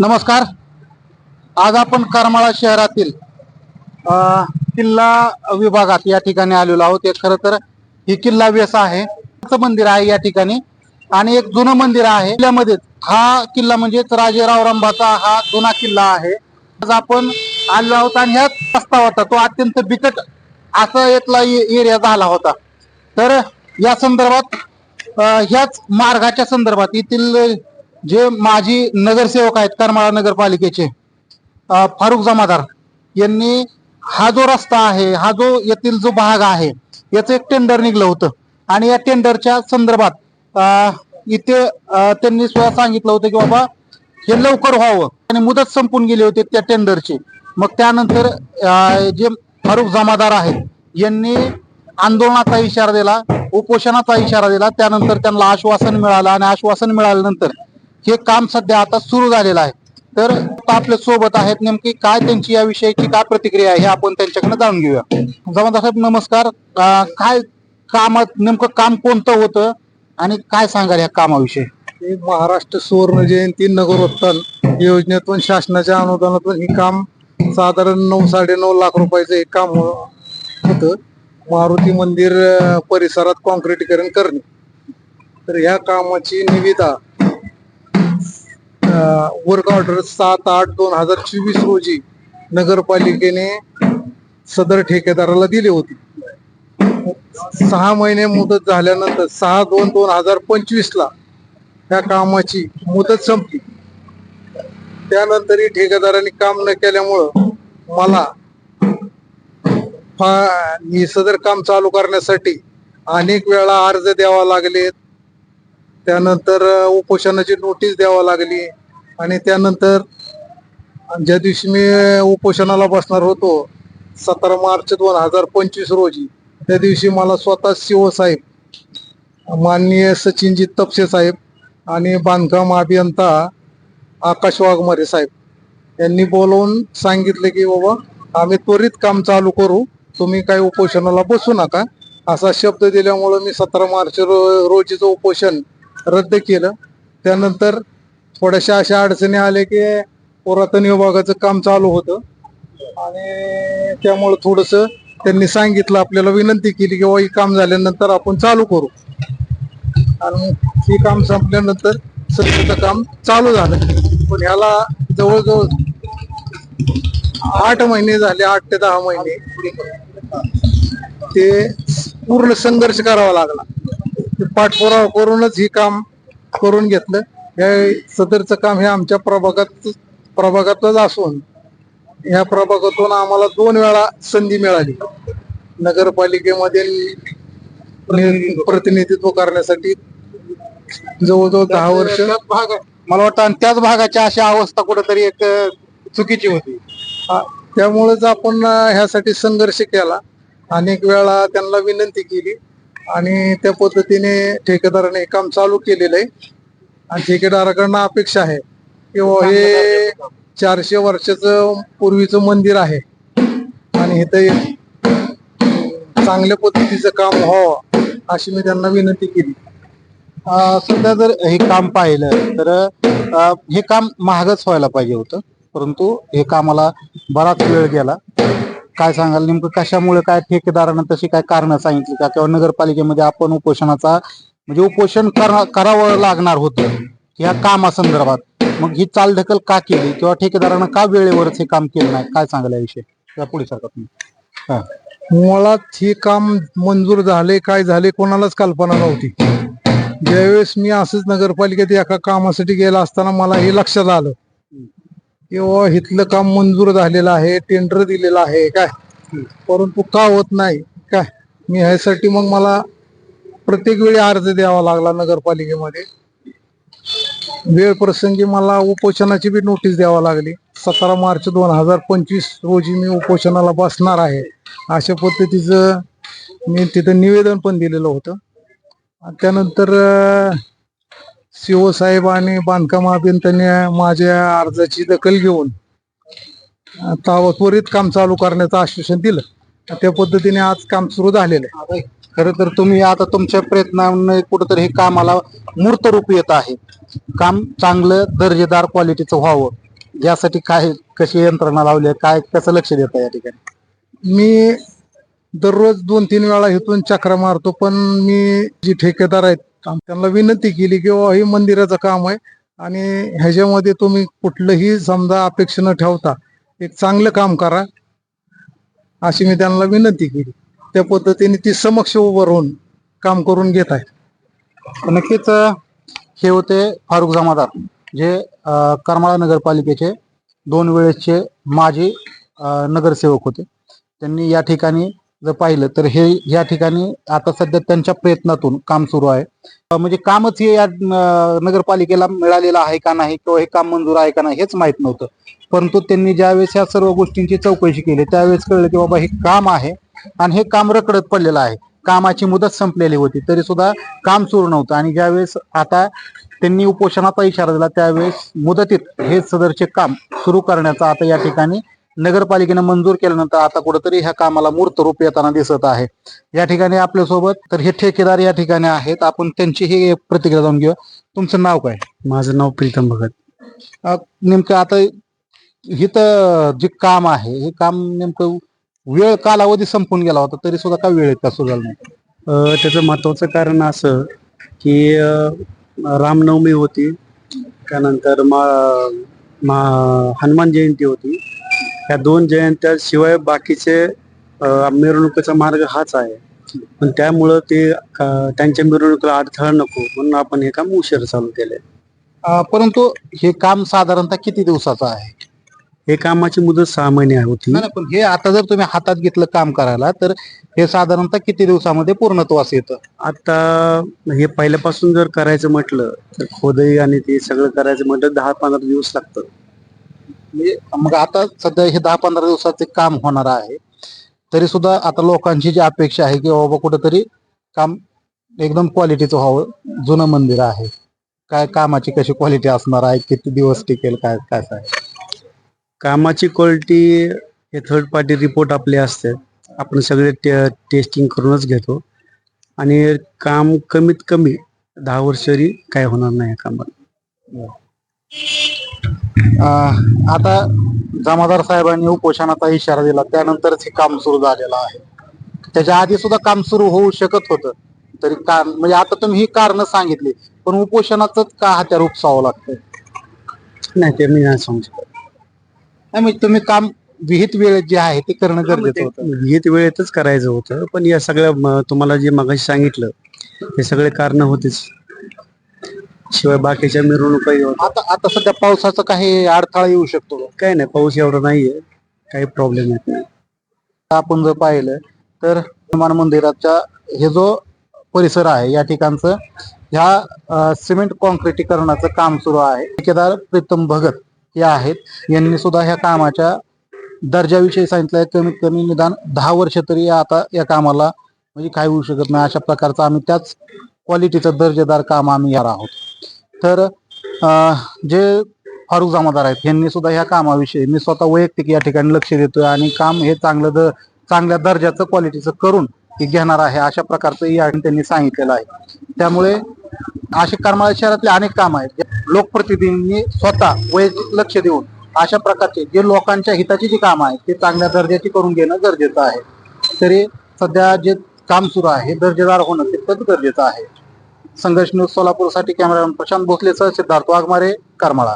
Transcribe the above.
नमस्कार. आज आपण करमाळा शहरातील किल्ला विभागात या ठिकाणी आलेलो आहोत. एक खरं तर ही किल्ला व्यस आहे. मंदिर आहे या ठिकाणी. आणि एक जुनं मंदिर आहे. किल्ल्यामध्ये हा किल्ला म्हणजेच राजेराव रंभाचा हा जुना किल्ला आहे. आज आपण आलेलो आहोत आणि ह्याच रस्ता होता तो अत्यंत बिकट असा इथला एरिया झाला होता. तर या संदर्भात ह्याच मार्गाच्या संदर्भात येथील जे माजी नगरसेवक आहेत करमाळा नगरपालिकेचे फारुख जमादार यांनी हा जो रस्ता आहे हा जो येथील जो भाग आहे याचं एक टेंडर निघलं होतं. आणि या टेंडरच्या संदर्भात इथे त्यांनी स्वतः सांगितलं होतं की बाबा हे लवकर व्हावं. आणि मुदत संपून गेली होती त्या टेंडरची मग त्यानंतर जे फारुख जमादार आहेत यांनी आंदोलनाचा इशारा दिला उपोषणाचा इशारा दिला. त्यानंतर त्यांना आश्वासन मिळालं आणि आश्वासन मिळाल्यानंतर हे काम सध्या आता सुरू झालेलं आहे. तर आपल्यासोबत आहेत नेमकी काय त्यांची या विषयीची काय प्रतिक्रिया आहे हे आपण त्यांच्याकडे जाणून घेऊया. जमादार साहेब नमस्कार. अं, काय कामात नेमकं काम कोणतं होतं आणि काय सांगाल या कामाविषयी? हे महाराष्ट्र सुवर्ण जयंती नगरोत्थान योजनेतून शासनाच्या अनुदानातून हे काम साधारण नऊ साडेनऊ लाख रुपयाचं हे काम हो-, होतं. मारुती मंदिर परिसरात कॉन्क्रीटीकरण करणे. तर ह्या कामाची निविदा वर्क ऑर्डर सात आठ दोन हजार चोवीस रोजी नगरपालिकेने सदर ठेकेदाराला दिली होती. सहा महिने मुदत झाल्यानंतर सहा दोन दोन हजार पंचवीस ला त्या कामाची मुदत संपली. त्यानंतरही ठेकेदारांनी काम न केल्यामुळं मला फा- हे सदर काम चालू करण्यासाठी अनेक वेळा अर्ज द्यावा लागले त्यानंतर उपोषणाची नोटीस द्यावा लागली. आणि त्यानंतर ज्या दिवशी मी उपोषणाला बसणार होतो सतरा मार्च दोन हजार पंचवीस रोजी त्या दिवशी मला स्वतः शिव साहेब माननीय सचिनजी तपसे साहेब आणि बांधकाम अभियंता आकाश वाघमारे साहेब यांनी बोलवून सांगितले की बाबा आम्ही त्वरित काम चालू करू तुम्ही काही उपोषणाला बसू नका. असा शब्द दिल्यामुळं मी सतरा मार्च रो रोजीचं उपोषण रद्द केलं. त्यानंतर थोड्याशा अशा अडचणी आल्या की पुरातन विभागाचं काम चालू होतं. आणि त्यामुळं थोडस त्यांनी सांगितलं आपल्याला विनंती केली की बाबा हे काम झाल्यानंतर आपण चालू करू. आणि हे काम संपल्यानंतर सध्याचं काम चालू झालं. पण ह्याला जवळजवळ आठ महिने झाले आठ ते दहा महिने ते पूर्ण संघर्ष करावा लागला. ते पाठपुरावा करूनच हे काम करून घेतलं. हे सदरचं काम हे आमच्या प्रभागात प्रभागातच असून ह्या प्रभागातून आम्हाला दोन वेळा संधी मिळाली. नगरपालिकेमध्ये प्रतिनिधित्व करण्यासाठी जवळजवळ दहा वर्ष. भाग मला वाटतं आणि त्याच भागाची अशी अवस्था कुठेतरी एक चुकीची होती. त्यामुळेच आपण ह्यासाठी संघर्ष केला. अनेक वेळा त्यांना विनंती केली. आणि त्या पद्धतीने ठेकेदाराने काम चालू केलेलं आहे. आणि ठेकेदाराकडनं अपेक्षा आहे. की हे चारशे वर्षाचं पूर्वीचं मंदिर आहे. आणि इथे चांगल्या पद्धतीचं काम व्हावं अशी मी त्यांना विनंती केली. सध्या जर हे काम पाहिलं तर अ, हे काम महागच व्हायला पाहिजे होतं. परंतु हे कामाला बराच वेळ गेला. काय सांगाल नेमकं कशामुळे काय ठेकेदारानं तशी काय कारण सांगितली का? किंवा नगरपालिकेमध्ये आपण उपोषणाचा म्हणजे उपोषण करा- करावं लागणार होतं या कामासंदर्भात. मग ही चालढकल का केली? किंवा ठेकेदारानं का वेळेवरच हे काम केलं नाही? काय सांगाल याविषयी? या पुढे सरकार तुम्ही हा. मुळात हे काम मंजूर झाले काय झाले कोणालाच कल्पना नव्हती. ज्यावेळेस मी असंच नगरपालिकेत एका कामासाठी गेला असताना मला हे लक्षात आलं. की बुवा इथलं काम मंजूर झालेलं आहे टेंडर दिलेलं आहे काय? परंतु का होत नाही? काय? मी ह्यासाठी मग मला प्रत्येक वेळी अर्ज द्यावा लागला नगरपालिकेमध्ये. वेळ प्रसंगी मला उपोषणाची बी नोटीस द्यावा लागली. सतरा मार्च दोन हजार पंचवीस रोजी मी उपोषणाला बसणार आहे. अशा पद्धतीचं मी तिथं निवेदन पण दिलेलं होतं. त्यानंतर अं, शिवसाहेब आणि बांधकाम अभियंत्यांनी माझ्या अर्जाची दखल घेऊन त्वरित काम चालू करण्याचं आश्वासन दिलं. त्या पद्धतीने आज काम सुरू झालेलं आहे. खर तर तुम्ही आता तुमच्या प्रयत्नाने कुठंतरी हे कामाला मूर्त रूप येत आहे. काम चांगलं दर्जेदार क्वालिटीचं व्हावं. यासाठी काय कशी यंत्रणा लावली आहे, काय कसं लक्ष देत या ठिकाणी? मी दररोज दोन तीन वेळा इथून चक्रा मारतो पण मी जी ठेकेदार आहेत त्यांना विनंती केली की हे मंदिराचं काम आहे आणि ह्याच्यामध्ये तुम्ही कुठलंही समजा अपेक्षा न ठेवता एक चांगलं काम करा अशी मी त्यांना विनंती केली. त्या पद्धतीने ती समक्ष उभं राहून काम करून घेत आहे नक्कीच हे होते फारुख जमादार जे करमाळा नगरपालिकेचे दोन वेळेसचे माजी नगरसेवक होते. त्यांनी या ठिकाणी जर पाहिलं तर हे या ठिकाणी आता सध्या त्यांच्या प्रयत्नातून काम सुरू आहे. म्हणजे कामच हे या नगरपालिकेला मिळालेलं आहे का नाही किंवा हे काम मंजूर आहे का नाही हेच माहीत नव्हतं. परंतु त्यांनी ज्यावेळेस या सर्व गोष्टींची चौकशी केली त्यावेळेस कळलं की बाबा हे काम आहे. आणि हे काम रखडत पडलेलं आहे. कामाची मुदत संपलेली होती. तरी सुद्धा काम सुरू नव्हतं. आणि ज्यावेळेस आता त्यांनी उपोषणाचा इशारा दिला त्यावेळेस मुदतीत हे सदरचे काम सुरू करण्याचा आता या ठिकाणी नगरपालिकेने मंजूर केल्यानंतर आता कुठेतरी ह्या कामाला मूर्त रूप येताना दिसत आहे. या ठिकाणी आपल्यासोबत तर हे ठेकेदार या ठिकाणी आहेत. आपण त्यांची ही प्रतिक्रिया जाऊन घेऊ तुमचं नाव काय? माझं नाव प्रीतम भगत. नेमकं आता इथं जे काम आहे हे काम नेमकं वेळ कालावधी संपून गेला होता तरी सुद्धा का वेळेत का सुरू झालं नाही अ, त्याचं महत्वाचं कारण असं की अ, रामनवमी होती त्यानंतर मा मा- हनुमान जयंती होती. ह्या दोन जयंत्या शिवाय बाकीचे अ, मिरवणुकीचा मार्ग हाच आहे. पण त्यामुळं ते अ, त्यांच्या मिरवणुकीला अडथळा नको म्हणून आपण हे काम उशीर चालू केलंय. अ, परंतु हे काम साधारणतः किती दिवसाचं आहे? हे कामाची मुदत सहा महिने होती. नाही, नाही, पण हे आता जर तुम्ही हातात घेतलं काम करायला तर हे साधारणतः किती दिवसामध्ये पूर्णत्वास येतं? आता हे पहिल्यापासून जर करायचं म्हटलं तर खोदई आणि ते सगळं करायचं म्हटलं दहा पंधरा दिवस लागतं म्हणजे मग आता सध्या हे दहा पंधरा दिवसाचे काम होणार आहे. तरी सुद्धा आता लोकांची जी अपेक्षा आहे की बाबा कुठंतरी काम एकदम क्वालिटीचं व्हावं जुनं मंदिर आहे. काय कामाची कशी क्वालिटी असणार आहे किती दिवस टिकेल काय काय आहे कामाची क्वालिटी हे थर्ड पार्टी रिपोर्ट आपले असतात. आपण सगळे टेस्टिंग करूनच घेतो. आणि काम कमीत कमी दहा वर्ष तरी काय होणार नाही कामात आता जमादार साहेबांनी उपोषणाचा इशारा दिला. त्यानंतरच हे काम सुरू झालेलं आहे. त्याच्या आधी सुद्धा काम सुरू होऊ शकत होतं. तरी का म्हणजे आता तुम्ही ही कारण सांगितली पण उपोषणाच का हात्यार उपसावं लागतंय? नाही ते मी नाही सांगू शकत. नाही म्हणजे तुम्ही काम विहित वेळेत जे आहे ते करणं गरजेचं होतं. विहित वेळेतच करायचं होतं. पण या सगळ्या म- तुम्हाला जे मगाशी सांगितलं हे सगळे कारण होतेच. शिवाय बाकीच्या मिरवणुकाही होत्या आता आता सध्या पावसाचा काही अडथळा येऊ शकतो का? काय नाही पाऊस एवढा नाहीये. काही प्रॉब्लेम येत नाही. आपण जर पाहिलं तर हनुमान मंदिराच्या हे जो परिसर आहे या ठिकाणचं ह्या अं, सिमेंट कॉन्क्रिटीकरणाचं काम सुरू आहे. ठेकेदार प्रीतम भगत. या आहेत. यांनी सुद्धा ह्या कामाच्या दर्जाविषयी सांगितलंय. कमीत कमी निदान दहा वर्ष तरी आता या कामाला म्हणजे काय होऊ शकत नाही. अशा प्रकारचं आम्ही त्याच क्वालिटीचं दर्जेदार काम आम्ही यार आहोत. तर जे फारुख जमादार आहेत यांनी सुद्धा ह्या कामाविषयी मी स्वतः वैयक्तिक या ठिकाणी लक्ष देतोय आणि काम हे चांगलं द चांगल्या दर्जाचं क्वालिटीचं करून घेणार आहे. अशा प्रकारचं या त्यांनी सांगितलेलं आहे. त्यामुळे असे करमाळा शहरातले अनेक काम आहेत. लोकप्रतिनिधींनी स्वतः वैयक्तिक लक्ष देऊन अशा प्रकारचे जे लोकांच्या हिताची जी कामं आहेत ते चांगल्या दर्जाची करून घेणं गरजेचं आहे. तरी सध्या जे काम सुरू आहे दर्जेदार होणं तितकंच गरजेचं आहे. संघर्ष न्यूज सोलापूरसाठी कॅमेरामॅन प्रशांत भोसलेसह सिद्धार्थ वाघमारे करमाळा.